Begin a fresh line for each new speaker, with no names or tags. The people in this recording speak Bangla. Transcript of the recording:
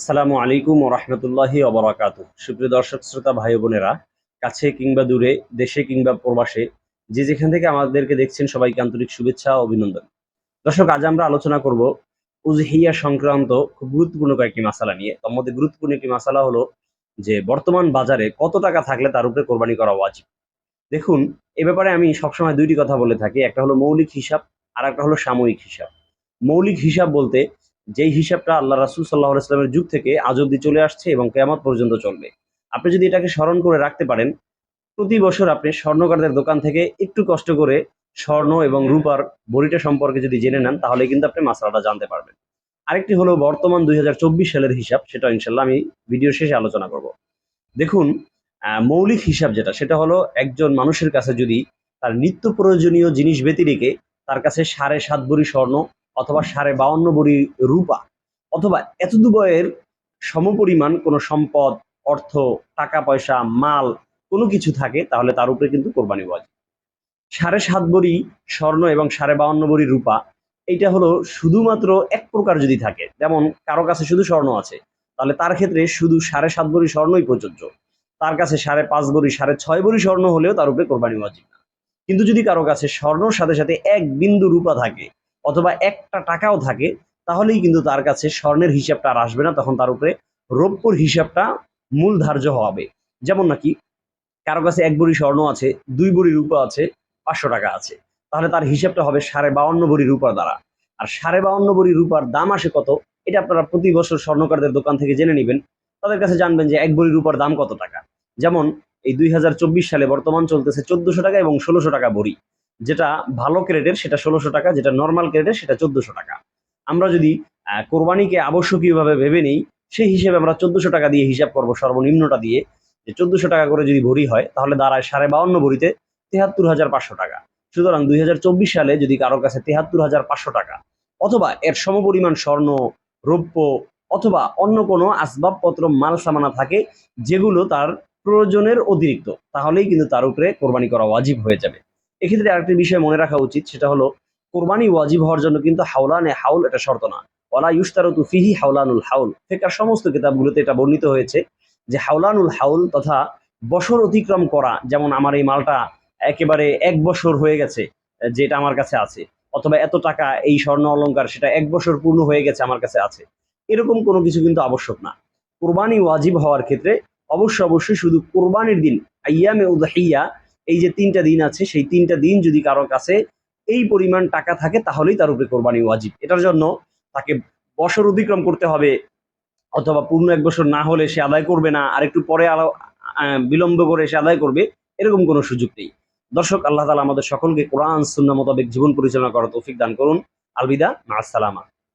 আসসালামু আলাইকুম ও রহমতুল্লাহি অবরাকাত সুপ্রিয় দর্শক, শ্রোতা, ভাই বোনেরা, কাছে কিংবা দূরে, দেশে কিংবা প্রবাসে, যে যেখান থেকে আমাদেরকে দেখছেন, সবাইকে আন্তরিক শুভেচ্ছা অভিনন্দন। দর্শক, আজ আমরা আলোচনা করব উজহিয়া সংক্রান্ত খুব গুরুত্বপূর্ণ কয়েকটি মাসালা নিয়ে। তার মধ্যে গুরুত্বপূর্ণ একটি মাসালা হলো যে, বর্তমান বাজারে কত টাকা থাকলে তার উপরে কোরবানি করা ওয়াজিব? দেখুন, এ ব্যাপারে আমি সবসময় দুইটি কথা বলে থাকি। একটা হলো মৌলিক হিসাব আর একটা হলো সাময়িক হিসাব। মৌলিক হিসাব বলতে যেই হিসাবটা আল্লাহ রাসুল সাল্লাহ ইসলামের যুগ থেকে আজ অব্দি চলে আসছে এবং কেয়ামত পর্যন্ত চলবে। আপনি যদি এটাকে স্মরণ করে রাখতে পারেন, প্রতি বছর আপনি স্বর্ণকারদের দোকান থেকে একটু কষ্ট করে স্বর্ণ এবং রূপার বড়িটা সম্পর্কে যদি জেনে নেন, তাহলে কিন্তু আপনি মাসলাটা জানতে পারবেন। আরেকটি হলো বর্তমান দুই হাজার চব্বিশ সালের হিসাব, সেটা ইনশাল্লাহ আমি ভিডিও শেষে আলোচনা করব। দেখুন মৌলিক হিসাব যেটা, সেটা হলো একজন মানুষের কাছে যদি তার নিত্য প্রয়োজনীয় জিনিস ব্যতিরেকে তার কাছে সাড়ে সাত ভরি স্বর্ণ অথবা সাড়ে বাউন্ন ভরি রূপা, অথবা এত এতদুবয়ের সমপরিমাণ কোনো সম্পদ, অর্থ, টাকা, পয়সা, মাল, কোনো কিছু থাকে, তাহলে তার উপরে কিন্তু কোরবানি ওয়াজিব সাড়ে সাত ভরি স্বর্ণ এবং সাড়ে বাউন্ন ভরি রূপা, এইটা হলো শুধুমাত্র এক প্রকার যদি থাকে, যেমন কারও কাছে শুধু স্বর্ণ আছে, তাহলে তার ক্ষেত্রে শুধু সাড়ে সাত ভরি স্বর্ণই প্রযোজ্য। তার কাছে সাড়ে পাঁচ ভরি সাড়ে ছয় ভরি স্বর্ণ হলেও তার উপরে কোরবানি ওয়াজিব কিন্তু যদি কারও কাছে স্বর্ণর সাথে সাথে এক বিন্দু রূপা থাকে অথবা একটা টাকাও থাকে, তাহলেই কিন্তু তার কাছে স্বর্ণের হিসাবটা আর আসবে না, তখন তার উপরে রৌপ্যর হিসাবটা মূল ধার্য হবে। যেমন নাকি কারও কাছে এক বড়ি স্বর্ণ আছে, দুই বড়ি রূপা আছে, পাঁচশো টাকা আছে, তাহলে তার হিসাবটা হবে সাড়ে বাউন্ন বড়ি রূপার দ্বারা। আর সাড়ে বাউন্ন বড়ি রূপার দাম আসে কত, এটা আপনারা প্রতি বছর স্বর্ণকারদের দোকান থেকে জেনে নেবেন। তাদের কাছে জানবেন যে এক বড়ি রূপার দাম কত টাকা। যেমন এই দুই হাজার চব্বিশ সালে বর্তমান চলতেছে চোদ্দশো টাকা এবং ষোলোশো টাকা বড়ি। যেটা ভালো ক্রেডের সেটা ষোলোশো টাকা, যেটা নর্মাল ক্রেডের সেটা চোদ্দশো টাকা। আমরা যদি কোরবানিকে আবশ্যকীয়ভাবে ভেবে নিই, সেই হিসেবে আমরা চোদ্দশো টাকা দিয়ে হিসাব করব সর্বনিম্নটা দিয়ে। যে চোদ্দশো টাকা করে যদি ভরি হয়, তাহলে দাঁড়ায় সাড়ে বাউন্ন ভরিতে তেহাত্তর হাজার পাঁচশো টাকা। সুতরাং দুই হাজার চব্বিশ সালে যদি কারোর কাছে তেহাত্তর হাজার পাঁচশো টাকা, অথবা এর সমপরিমাণ স্বর্ণ, রৌপ্য, অথবা অন্য কোনো আসবাবপত্র মাল সামানা থাকে, যেগুলো তার প্রয়োজনের অতিরিক্ত, তাহলেই কিন্তু তার উপরে কোরবানি করা ওয়াজিব হয়ে যাবে। এক্ষেত্রে আরেকটি বিষয় মনে রাখা উচিত, সেটা হলো কোরবানি ওয়াজিব হওয়ার জন্য কিন্তু হাওলানে হাউল এটা শর্ত না। ওয়ালা ইউস্তারতু ফিহি হাওলানুল হাউল ফেকার সমস্ত কিতাবগুলোতে এটা বর্ণিত হয়েছে যে হাওলানুল হাউল তথা বছর অতিক্রম করা, যেমন আমার এই মালটা একেবারে এক বছর হয়ে গেছে, যেটা আমার কাছে আছে, অথবা এত টাকা এই স্বর্ণ অলংকার সেটা এক বছর পূর্ণ হয়ে গেছে আমার কাছে আছে, এরকম কোনো কিছু কিন্তু আবশ্যক না। কোরবানি ওয়াজিব হওয়ার ক্ষেত্রে অবশ্য অবশ্যই শুধু কোরবানির দিন, আইয়ামে উদহিয়া এই যে তিনটা দিন আছে, সেই তিনটা দিন যদি কারোর কাছে এই পরিমাণ টাকা থাকে, তাহলেই তার উপরে কোরবানি ওয়াজিব। এটার জন্য তাকে বছর অতিক্রম করতে হবে, অথবা পূর্ণ এক বছর না হলে সে আদায় করবে না, আর একটু পরে বিলম্ব করে সে আদায় করবে, এরকম কোনো সুযোগ নেই। দর্শক, আল্লাহ তালা আমাদের সকলকে কোরআন সুন্না মোতাবেক জীবন পরিচালনা করার তৌফিক দান করুন। আলবিদা মা আসসালামা